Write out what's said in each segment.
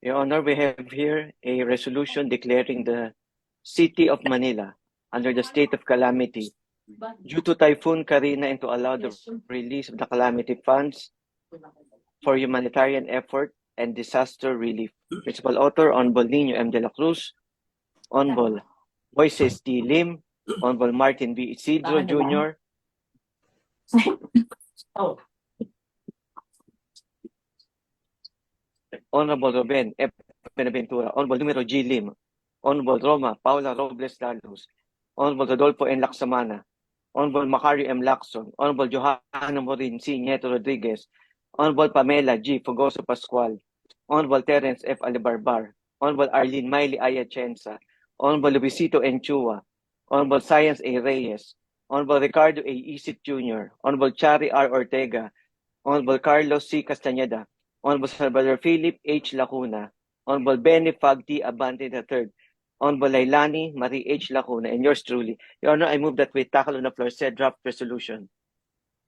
Your Honor, we have here a resolution declaring the city of Manila under the state of calamity due to Typhoon Karina and to allow the release of the calamity funds for humanitarian effort and disaster relief. Principal author, Honorable Nino M. De La Cruz, Honorable Moises D. Lim, Honorable Martin B. Isidro Jr., Oh, Honorable Ruben F. Benaventura, Honorable Numero G. Lim, Honorable Roma Paula Robles Lalos, Honorable Rodolfo N. Lacsamana, Honorable Macario M. Lacson, Honorable Johanna Morin C. Nieto Rodriguez, Honorable Pamela G. Fogoso Pascual, Honorable Terence F. Alibarbar, Honorable Arlene Miley Ayachensa, Honorable Luisito N. Chua, Honorable Science A. Reyes, Honorable Ricardo A. Isit Jr., Honorable Chari R. Ortega, Honorable Carlos C. Castañeda, Honorable Salvador Philip H. Lacuna, Honorable Benny Fag T. Abante III, Honorable Lailani Marie H. Lacuna, and yours truly. Your Honor, I move that we tackle on the floor said draft resolution.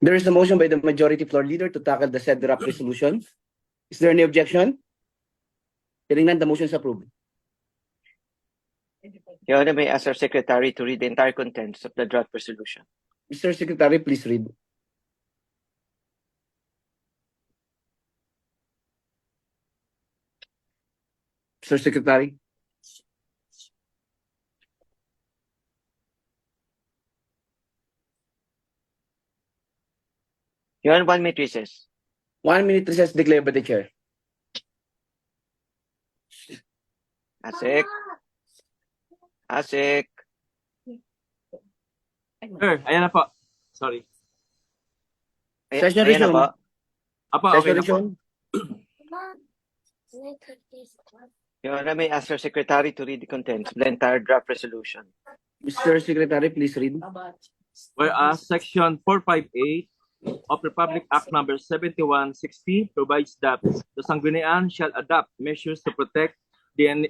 There is a motion by the majority floor leader to tackle the said draft resolution. Is there any objection? Hearing none, the motion is approved. Your Honor, may I ask our secretary to read the entire contents of the draft resolution. Mr. Secretary, please read. Mr. Secretary, Your Honor, one minute recess. one minute recess declared by the chair. Asik. Asik. Sir, ayan na po. Sorry. Ay- Session ayan na resume. po. Apa, okay Session na po. resume. Your Honor, may I ask our secretary to read the contents of the entire draft resolution. Mr. Secretary, please read. Whereas Section 458 of Republic Act Number 7160 provides that the Sangguniang shall adopt measures to protect the in-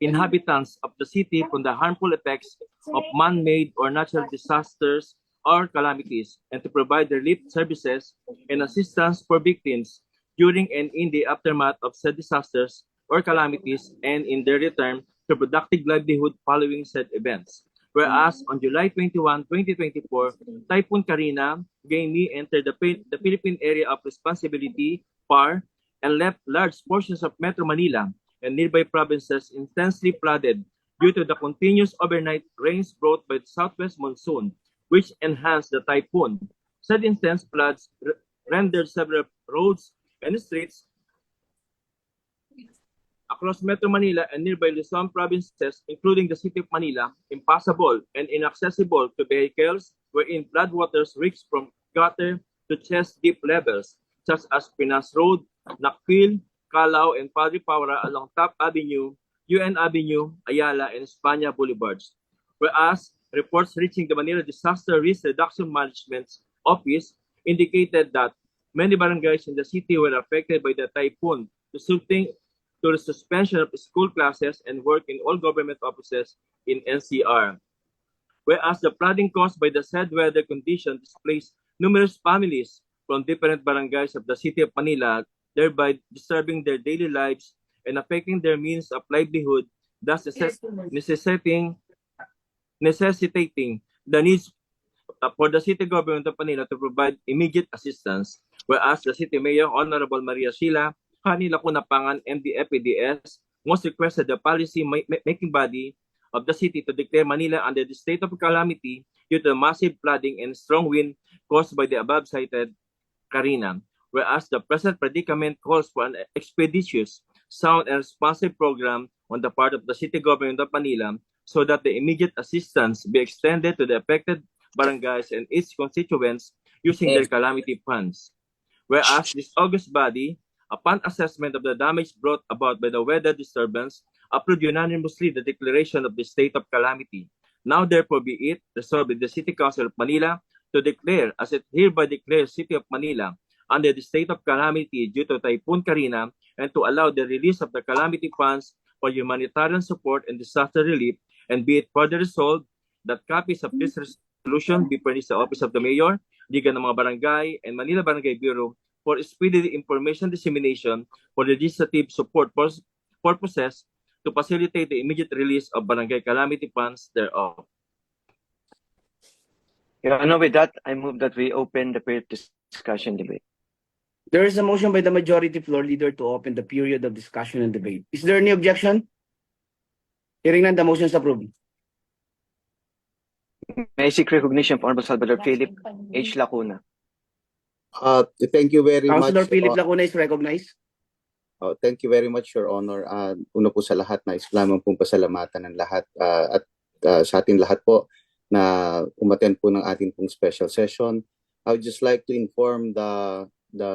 inhabitants of the city from the harmful effects of man-made or natural disasters or calamities and to provide relief services and assistance for victims during and in the aftermath of said disasters or calamities and in their return to productive livelihood following said events. Whereas on July 21, 2024, Typhoon Karina gained entered the, the Philippine Area of Responsibility, PAR, and left large portions of Metro Manila and nearby provinces intensely flooded due to the continuous overnight rains brought by the southwest monsoon, which enhanced the typhoon. Said intense floods rendered several roads and streets across Metro Manila and nearby Luzon provinces, including the city of Manila, impassable and inaccessible to vehicles wherein floodwaters reached from gutter to chest-deep levels, such as Pinas Road, Nakpil, Calao, and Padre Paura along Top Avenue, UN Avenue, Ayala, and Espana Boulevards. Whereas reports reaching the Manila Disaster Risk Reduction Management Office indicated that many barangays in the city were affected by the typhoon, resulting to the suspension of school classes and work in all government offices in NCR. Whereas the flooding caused by the said weather condition displaced numerous families from different barangays of the city of Manila, thereby disturbing their daily lives and affecting their means of livelihood, thus necessitating necessitating the needs uh, for the city government of Manila to provide immediate assistance. Whereas the city mayor, Honorable Maria Sheila, Hani Lacuna Pangan, MDFPDS, most requested the policy ma- ma- making body of the city to declare Manila under the state of calamity due to the massive flooding and strong wind caused by the above cited Karina. Whereas the present predicament calls for an expeditious, sound, and responsive program on the part of the city government of Manila so that the immediate assistance be extended to the affected barangays and its constituents using their calamity funds. Whereas this August body, upon assessment of the damage brought about by the weather disturbance, approved unanimously the declaration of the state of calamity. Now therefore be it resolved in the City Council of Manila to declare as it hereby declares City of Manila under the state of calamity due to Typhoon Karina and to allow the release of the calamity funds for humanitarian support and disaster relief and be it further resolved that copies of this resolution be furnished the Office of the Mayor, Liga ng mga Barangay, and Manila Barangay Bureau for speedy information dissemination for legislative support pur- purposes to facilitate the immediate release of barangay calamity funds thereof. Your Honor, with that, I move that we open the period of discussion debate. There is a motion by the majority floor leader to open the period of discussion and debate. Is there any objection? Hearing none, the motion is approved. May I seek recognition for Honorable Salvador Philip H. Lacuna. Uh, thank you very Councilor much. Philip uh, Lacuna is recognized. uh, thank you very much, Your Honor. Uh, una po sa lahat, nais lamang pong pasalamatan ng lahat uh, at uh, sa ating lahat po na umaten po ng ating pong special session. I would just like to inform the the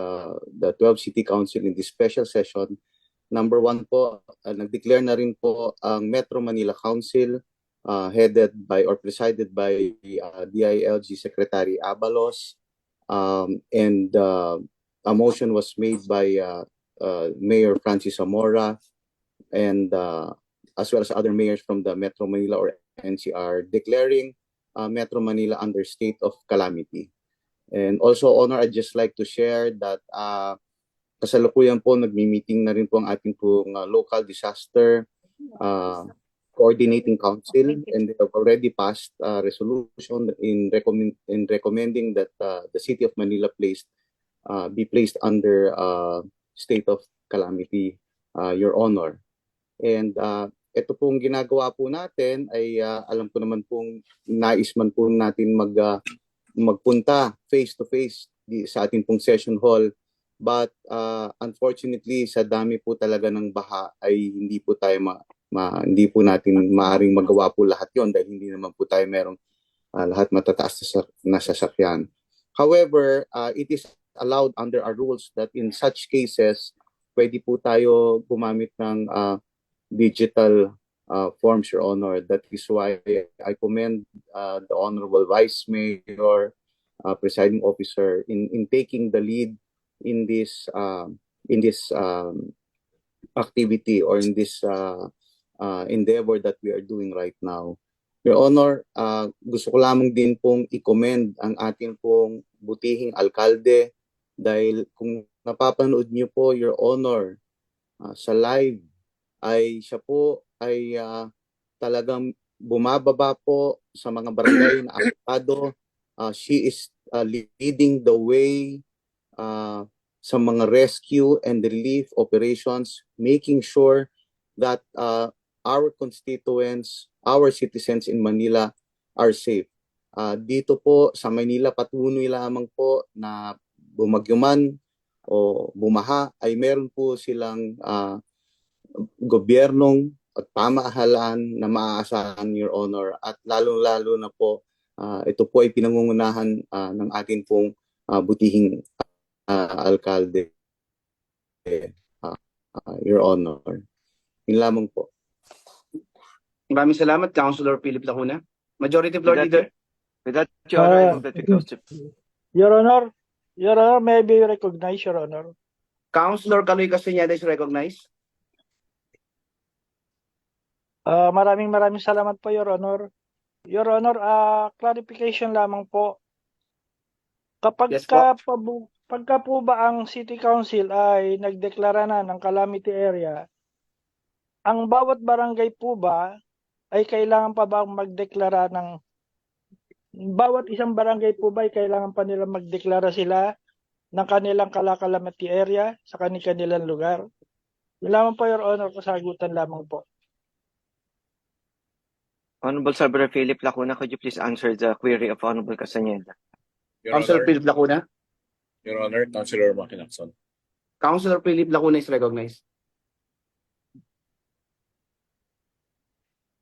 the 12 City Council in this special session. Number one po, uh, nag-declare na rin po ang Metro Manila Council uh, headed by or presided by uh, DILG Secretary Abalos. Um, and uh, a motion was made by uh, uh, Mayor Francis Zamora and uh, as well as other mayors from the Metro Manila or NCR declaring uh, Metro Manila under state of calamity. And also, Honor, I'd just like to share that uh, kasalukuyan po nagmi-meeting na rin po ang ating pong uh, local disaster uh, coordinating council and they have already passed a resolution in recommend in recommending that uh, the city of Manila placed uh, be placed under uh, state of calamity, uh, Your Honor. And uh, ito pong ginagawa po natin ay uh, alam ko naman pong nais man po natin mag, uh, magpunta face to face di, sa ating pong session hall. But uh, unfortunately, sa dami po talaga ng baha ay hindi po tayo ma, ma- hindi po natin maaring magawa po lahat yon dahil hindi naman po tayo merong uh, lahat matataas na, sa- na sasakyan. However, uh, it is allowed under our rules that in such cases, pwede po tayo gumamit ng uh, digital uh, forms, Your Honor. That is why I commend uh, the Honorable Vice Mayor, uh, Presiding Officer, in, in taking the lead in this um, in this um, activity or in this uh, uh, endeavor that we are doing right now. Your Honor, uh, gusto ko lamang din pong i-commend ang ating pong butihing alkalde dahil kung napapanood niyo po, Your Honor, uh, sa live, ay siya po ay uh, talagang bumababa po sa mga barangay na apektado. Uh, she is uh, leading the way uh, sa mga rescue and relief operations, making sure that uh, our constituents, our citizens in Manila are safe. Uh, dito po sa Manila, patuloy lamang po na bumagyo man o bumaha ay meron po silang uh, gobyernong at pamahalaan na maaasahan, Your Honor. At lalong-lalo na po, ah, ito po ay pinangungunahan ah, ng ating pong ah, butihing ah, alkalde, ah, ah, Your Honor. Yun lamang po. Maraming salamat, Councilor Philip Lacuna. Majority floor leader. with that, Your Honor, I Uh, move that we close the Your Honor, Your Honor, may I be recognized, Your Honor. Councilor Caloy Castañeda is recognized. Ah, maraming maraming salamat po, Your Honor. Your Honor, ah clarification lamang po. Kapag Yes ka pa bu- pagka po ba ang City Council ay nagdeklara na ng calamity area, ang bawat barangay po ba ay kailangan pa ba magdeklara ng bawat isang barangay po ba ay kailangan pa nila magdeklara sila ng kanilang kala-calamity area sa kanilang lugar? Yun lamang po, Your Honor, kasagutan lamang po. Honorable Salvador Philip Lacuna, could you please answer the query of Honorable Castañeda? Your Councilor Philip Lacuna. Your Honor, Councilor Makinakson. Councilor Philip Lacuna is recognized.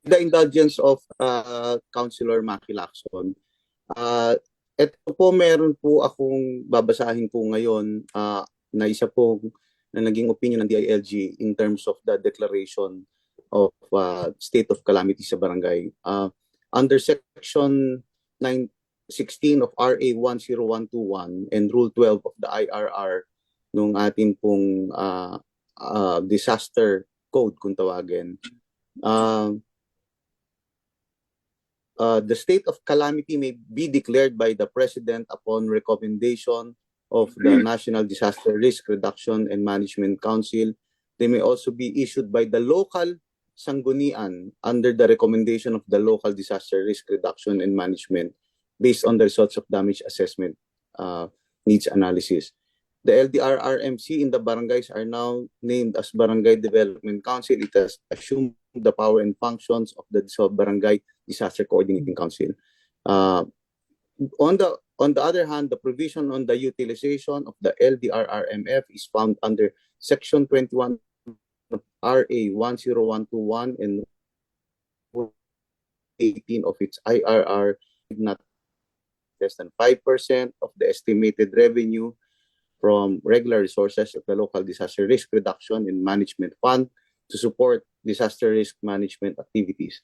The indulgence of uh, Councilor Maki Lacson, uh, ito po meron po akong babasahin po ngayon uh, na isa po na naging opinion ng DILG in terms of the declaration of uh, state of calamity sa barangay. Uh, under section 916 of RA 10121 and rule 12 of the IRR nung ating pong uh, uh, disaster code kung tawagin. Uh, uh, the state of calamity may be declared by the President upon recommendation of the National Disaster Risk Reduction and Management Council They may also be issued by the local sanggunian under the recommendation of the local disaster risk reduction and management based on the results of damage assessment uh, needs analysis. The LDRRMC in the barangays are now named as Barangay Development Council. It has assumed the power and functions of the dissolved Barangay Disaster Coordinating Council. Uh, on the on the other hand, the provision on the utilization of the LDRRMF is found under Section 21 of RA 10121 and 18 of its IRR not less than 5% of the estimated revenue from regular resources of the local disaster risk reduction and management fund to support disaster risk management activities.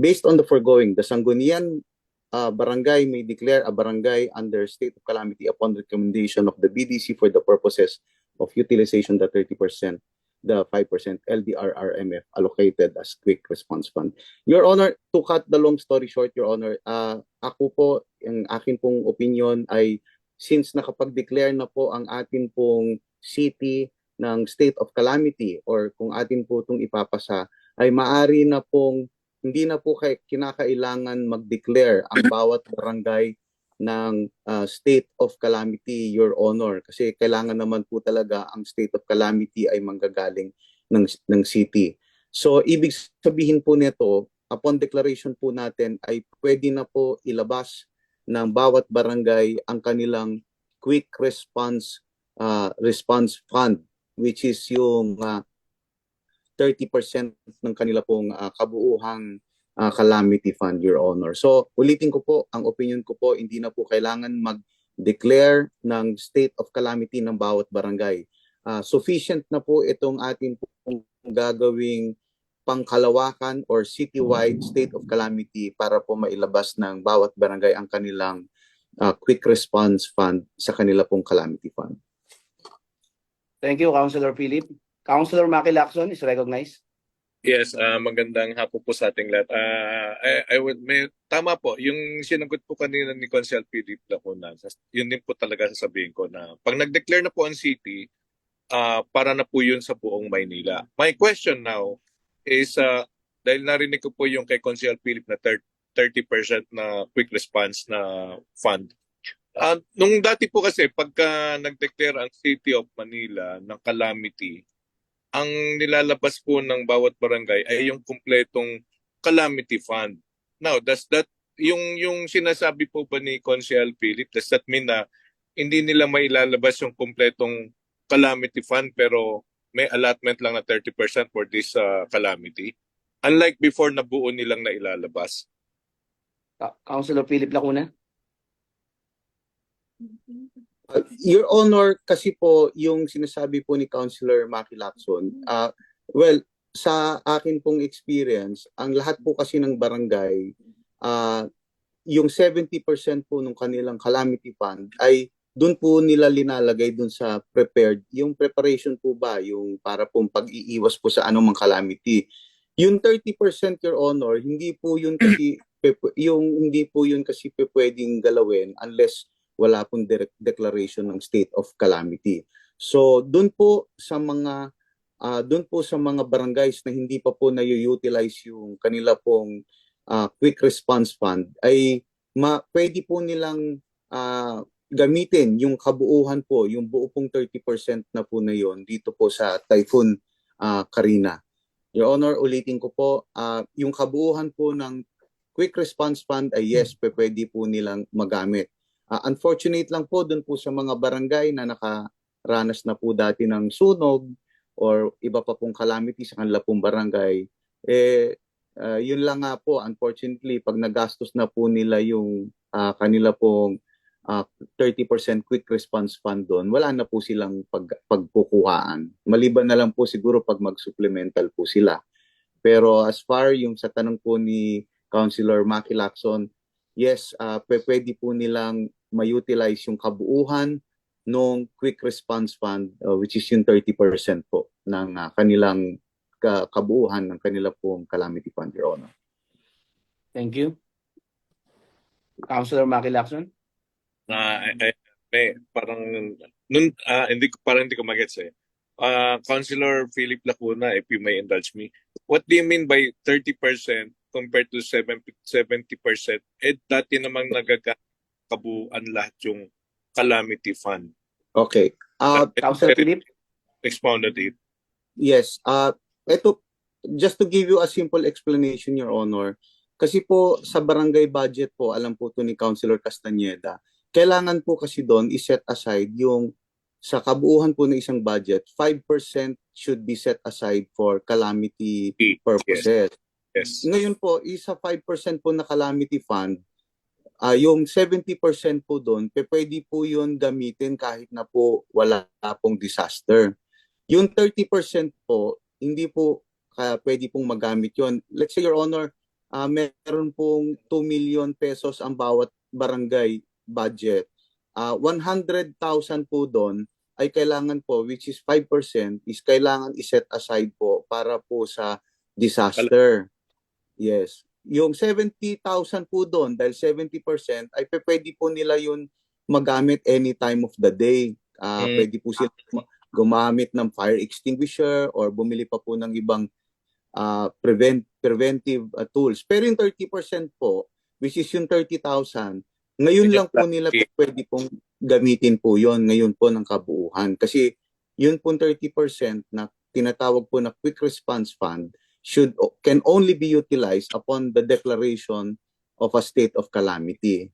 Based on the foregoing, the Sangguniang uh, barangay may declare a barangay under state of calamity upon recommendation of the BDC for the purposes of utilization the 30%, the 5% LDRRMF allocated as quick response fund. Your Honor, to cut the long story short, Your Honor, uh, ako po, ang akin pong opinion ay since nakapag-declare na po ang atin pong city ng state of calamity or kung atin po itong ipapasa, ay maari na pong hindi na po kay, kinakailangan mag-declare ang bawat barangay ng uh, state of calamity, Your Honor. Kasi kailangan naman po talaga ang state of calamity ay manggagaling ng, ng city. So, ibig sabihin po nito, upon declaration po natin, ay pwede na po ilabas ng bawat barangay ang kanilang quick response uh, response fund which is yung uh, 30% ng kanila pong uh, kabuuhang uh, calamity fund your honor. So ulitin ko po ang opinion ko po hindi na po kailangan mag-declare ng state of calamity ng bawat barangay. Uh, sufficient na po itong ating pong gagawing pangkalawakan or citywide state of calamity para po mailabas ng bawat barangay ang kanilang uh, quick response fund sa kanila pong calamity fund. Thank you, Councilor Philip. Councilor Maki Lacson is recognized. Yes, ah, magandang hapon po sa ating lahat. Ah, I, I would may tama po yung sinagot po kanina ni Consel Philip Lacuna. Yun din po talaga sasabihin ko na pag nag-declare na po ang city, ah, para na po yun sa buong Maynila. My question now is ah, dahil narinig ko po yung kay Consel Philip na 30 30% na quick response na fund. Ah, nung dati po kasi pagka nag-declare ang City of Manila ng calamity, ang nilalabas po ng bawat barangay ay yung kumpletong calamity fund. Now, does that yung yung sinasabi po ba ni Consel Philip, does that mean na hindi nila mailalabas yung kumpletong calamity fund pero may allotment lang na 30% for this uh, calamity? Unlike before na buo nilang nailalabas. Councilor Philip Lacuna. Uh, Your Honor, kasi po yung sinasabi po ni Councilor Maki Lacson, uh, well, sa akin pong experience, ang lahat po kasi ng barangay, uh, yung 70% po ng kanilang calamity fund ay doon po nila linalagay doon sa prepared. Yung preparation po ba, yung para pong pag-iiwas po sa anumang calamity. Yung 30% Your Honor, hindi po yun kasi yung hindi po yun kasi pwedeng galawin unless wala pong direct declaration ng state of calamity. So, doon po sa mga ah doon po sa mga barangays na hindi pa po na-utilize yung kanila pong ah, quick response fund ay ma pwede po nilang ah, gamitin yung kabuuhan po, yung buo pong 30% na po na yon dito po sa Typhoon ah, Karina. Your Honor, ulitin ko po, ah, yung kabuuhan po ng quick response fund ay yes, pwede po nilang magamit. Ah, unfortunate lang po dun po sa mga barangay na nakaranas na po dati ng sunog or iba pa pong calamity sa kanila pong barangay. Eh, ah, yun lang nga po, unfortunately, pag nagastos na po nila yung ah, kanila pong ah, 30% quick response fund doon, wala na po silang pag, pagkukuhaan. Maliban na lang po siguro pag mag-supplemental po sila. Pero as far yung sa tanong po ni Councilor Maki Lacson, yes, uh, pwede po nilang ma-utilize yung kabuuhan ng quick response fund uh, which is yung 30% po ng uh, kanilang ka- kabuuhan ng kanila pong calamity fund, Your Honor. Thank you. Councilor Maki Lacson. na eh, eh, may parang nun ah, hindi ko parang hindi ko magets eh. uh, Councilor Philip Lacuna, if you may indulge me, what do you mean by 30% compared to 70, 70%? Eh, dati namang nagkakabuuan lahat yung calamity fund. Okay. Uh, Councilor Philip? Expounded it. Yes, uh, eto, just to give you a simple explanation, Your Honor, kasi po sa barangay budget po, alam po to ni Councilor Castañeda, kailangan po kasi doon i-set aside yung sa kabuuhan po ng isang budget, 5% should be set aside for calamity purposes. Yes. Ngayon po, isa 5% po na calamity fund, ah yung 70% po doon, pwede po yun gamitin kahit na po wala pong disaster. Yung 30% po, hindi po kaya pwede pong magamit yon. Let's say, Your Honor, ah meron pong 2 million pesos ang bawat barangay budget. Ah 100,000 po doon ay kailangan po, which is 5%, is kailangan iset aside po para po sa disaster. Yes. Yung 70,000 po doon, dahil 70% ay pwede po nila yun magamit any time of the day. Ah, Mm. Pwede po sila ma- gumamit ng fire extinguisher or bumili pa po ng ibang ah, prevent preventive ah, tools. Pero yung 30% po, which is yung 30,000, ngayon lang po nila pe- pwede pong gamitin po yon ngayon po ng kabuuhan. Kasi yun po 30% na tinatawag po na quick response fund should can only be utilized upon the declaration of a state of calamity.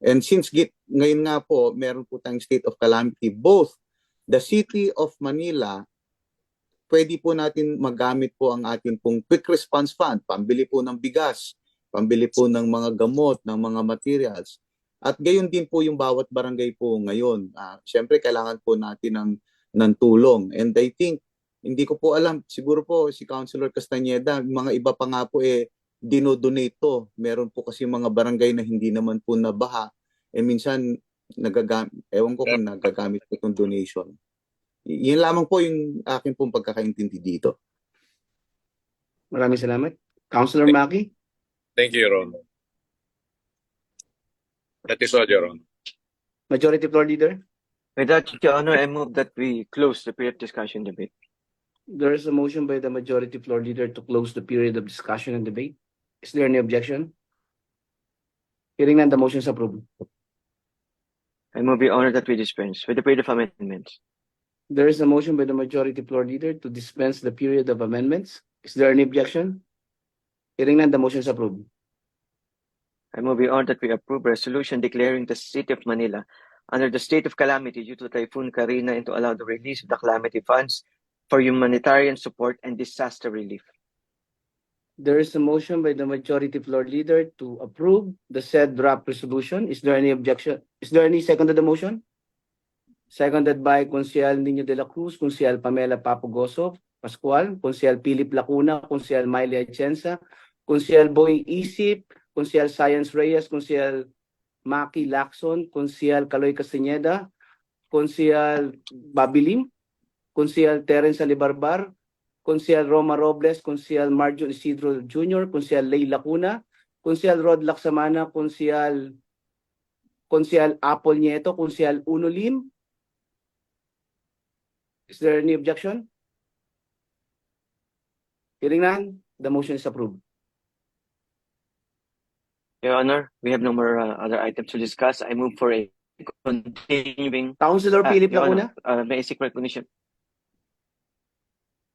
And since git, ngayon nga po, meron po tayong state of calamity, both the city of Manila, pwede po natin magamit po ang ating pong quick response fund, pambili po ng bigas, pambili po ng mga gamot, ng mga materials. At gayon din po yung bawat barangay po ngayon. Ah, Siyempre, kailangan po natin ng, ng tulong. And I think, hindi ko po alam, siguro po si Councilor Castañeda, mga iba pa nga po eh, dinodonate to. Meron po kasi mga barangay na hindi naman po nabaha. Eh minsan, nagagamit, ewan ko kung nagagamit po itong donation. Y- Yan lamang po yung akin pong pagkakaintindi dito. Maraming salamat. Councilor Maki? Thank you, Your Honor. That is all, Your Honor. Majority Floor Leader? With that, Your Honor, I move that we close the period discussion debate. There is a motion by the Majority Floor Leader to close the period of discussion and debate. Is there any objection? Hearing none, the motion is approved. I move, Your Honor, that we dispense with the period of amendments. There is a motion by the Majority Floor Leader to dispense the period of amendments. Is there any objection? Hearing none, the motion is approved. I move, Your Honor, that we approve a resolution declaring the city of Manila under the state of calamity due to Typhoon Karina and to allow the release of the calamity funds for humanitarian support and disaster relief. There is a motion by the Majority Floor Leader to approve the said draft resolution. Is there any objection? Is there any second to the motion? Seconded by Consial Nino de la Cruz, Consial Pamela Papagoso, Pascual, Consial Philip Lacuna, Consial Miley Atienza, Consial Boy Isip, Consial Science Reyes, Consial Maki Lacson, Consial Caloy Castañeda, Consial Babilim, Consial Terence Alibarbar, Consial Roma Robles, Consial Marjon Isidro Jr., Consial Ley Lacuna, Consial Rod Laksamana, Consial Consial Apple Nieto, Consial Uno Lim. Is there any objection? Hearing none, the motion is approved. Your Honor, we have no more uh, other items to discuss. I move for a continuing. Councilor Ah, Philip Your Lacuna? Uh, may I seek recognition?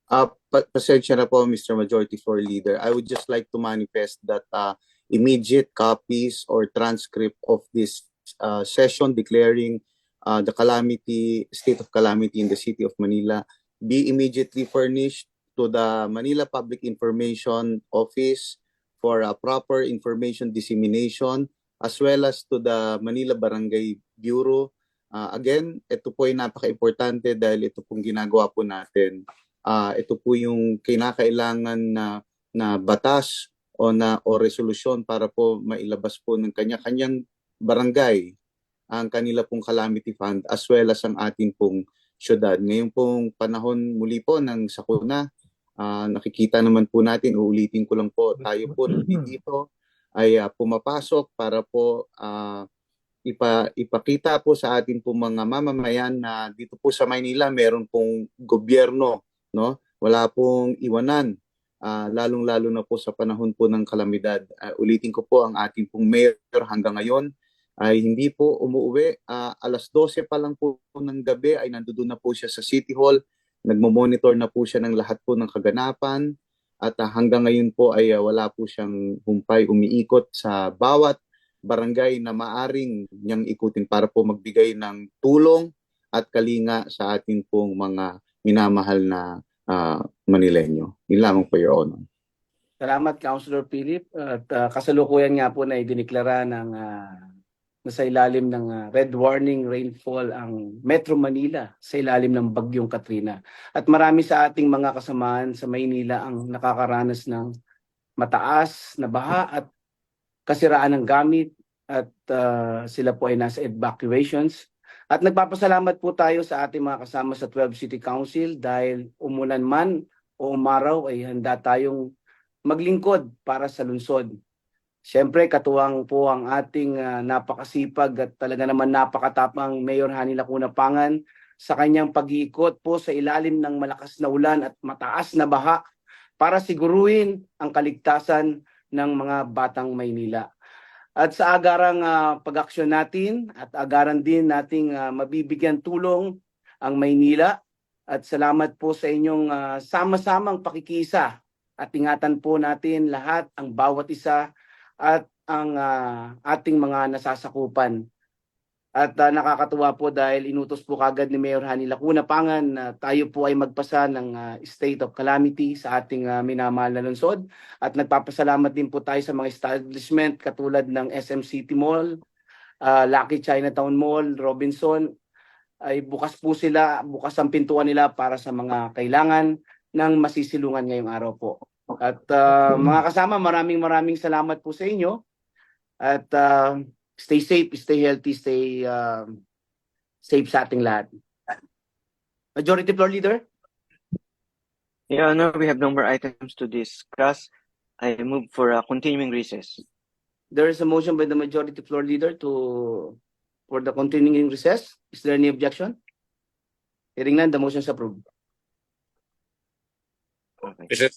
Uh, pa- pasensya na po, Mr. Majority Floor Leader. I would just like to manifest that uh, immediate copies or transcript of this uh, session declaring uh, the calamity, state of calamity in the city of Manila be immediately furnished to the Manila Public Information Office for a proper information dissemination as well as to the Manila Barangay Bureau. Uh, again, ito po ay napaka-importante dahil ito pong ginagawa po natin ah ito po yung kinakailangan na na batas o na o resolusyon para po mailabas po ng kanya-kanyang barangay ang kanila pong calamity fund as well as ang ating pong syudad. Ngayon pong panahon muli po ng sakuna, ah, nakikita naman po natin, uulitin ko lang po, tayo po dito ay ah, pumapasok para po ah, ipa, ipakita po sa atin po mga mamamayan na dito po sa Maynila meron pong gobyerno, no? Wala pong iwanan, ah, lalong-lalo na po sa panahon po ng kalamidad. Ah, ulitin ko po ang ating pong mayor hanggang ngayon ay hindi po umuwi. Ah, alas 12 pa lang po ng gabi ay nandoon na po siya sa City Hall. Nagmo-monitor na po siya ng lahat po ng kaganapan. At ah, hanggang ngayon po ay ah, wala po siyang humpay umiikot sa bawat barangay na maaring niyang ikutin para po magbigay ng tulong at kalinga sa atin pong mga minamahal na ah, Manileño. Yun lamang po, Your Honor. Salamat, Councilor Philip. At ah, kasalukuyan nga po na idineklara ng ah, nasa ilalim ng ah, red warning rainfall ang Metro Manila sa ilalim ng Bagyong Katrina. At marami sa ating mga kasamahan sa Maynila ang nakakaranas ng mataas na baha at kasiraan ng gamit at ah, sila po ay nasa evacuations. At nagpapasalamat po tayo sa ating mga kasama sa 12 City Council dahil umulan man o umaraw ay handa tayong maglingkod para sa lungsod. Siyempre, katuwang po ang ating ah, napakasipag at talaga naman napakatapang Mayor Hani Lacuna Pangan sa kanyang pag-iikot po sa ilalim ng malakas na ulan at mataas na baha para siguruhin ang kaligtasan ng mga batang Maynila. At sa agarang ah, pag-aksyon natin at agaran din nating ah, mabibigyan tulong ang Maynila at salamat po sa inyong ah, sama-samang pakikisa at ingatan po natin lahat ang bawat isa at ang ah, ating mga nasasakupan. At ah, nakakatuwa po dahil inutos po kagad ni Mayor Hani Lacuna Pangan na tayo po ay magpasa ng ah, state of calamity sa ating ah, minamahal na lungsod. At nagpapasalamat din po tayo sa mga establishment katulad ng SM City Mall, ah, Lucky Chinatown Mall, Robinson. Ay bukas po sila, bukas ang pintuan nila para sa mga kailangan ng masisilungan ngayong araw po. At ah, mga kasama, maraming maraming salamat po sa inyo. At ah, stay safe, stay healthy, stay ah, safe sa ating lahat. Majority Floor Leader? Your Honor, we have no more items to discuss. I move for a continuing recess. There is a motion by the Majority Floor Leader to for the continuing recess. Is there any objection? Hearing none, the motion is approved. Okay. Is it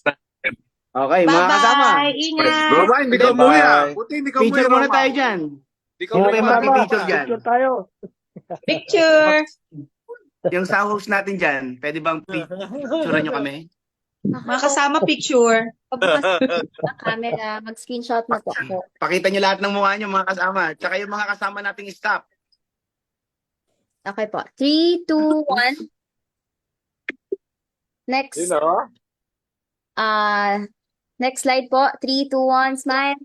Okay, mga kasama. Bye-bye. Ingat. Roma, hindi ka Bye-bye. umuwi ah. Buti hindi ka umuwi, Picture muna Roma. tayo dyan. Sino umuwi, kayo Roma. magpipicture dyan? Picture tayo. Picture. Yung sa host natin dyan, pwede bang picture nyo kami? Mga kasama picture. Ng camera, mag-screenshot na po ako. Pakita nyo lahat ng mukha nyo mga kasama. Tsaka yung mga kasama nating staff. Okay po. 3, 2, 1. Next. Sino? Ah, next slide po. 3, 2, 1. Smile.